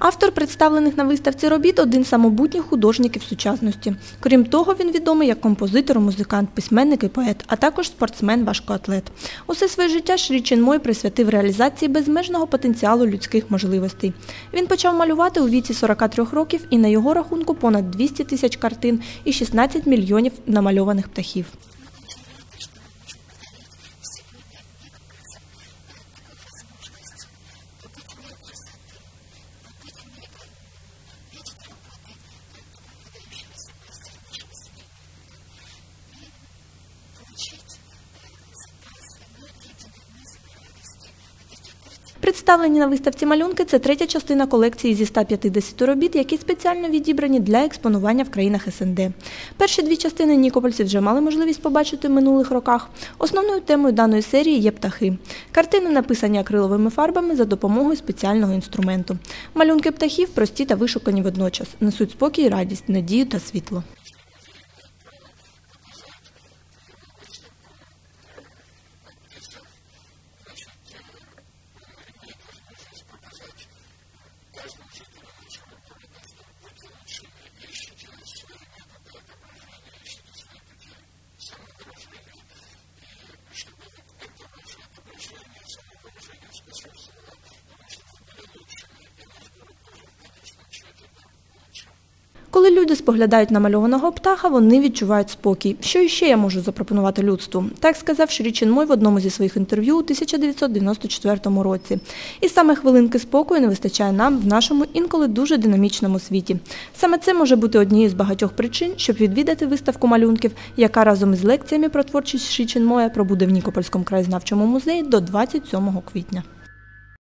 Автор представлених на виставці робіт один самобутніх художників сучасності. Крім того, він відомий як композитор, музикант, письменник і поет, а також спортсмен-важкоатлет. Усе своє життя Шрі Ченмой присвятив реалізації безмежного потенціалу людських можливостей. Він почав малювати у віці 43 років і на його рахунку понад 200 тисяч картин і 16 мільйонів намальованих птахів. Представлені на виставці малюнки це третя частина колекції зі 150 робіт, які спеціально відібрані для експонування в країнах СНД. Перші дві частини нікопольці вже мали можливість побачити в минулих роках. Основною темою даної серії є птахи. Картини написані акриловими фарбами за допомогою спеціального інструменту. Малюнки птахів прості та вишукані водночас, несуть спокій, радість, надію та світло. Коли люди споглядають намальованого птаха, вони відчувають спокій. Що іще я можу запропонувати людству? Так сказав Шрі Ченмой в одному зі своїх інтерв'ю у 1994 році. І саме хвилинки спокою не вистачає нам в нашому інколи дуже динамічному світі. Саме це може бути однією з багатьох причин, щоб відвідати виставку малюнків, яка разом із лекціями про творчість Шрі Ченмоя пробуде в Нікопольському краєзнавчому музеї до 27 квітня.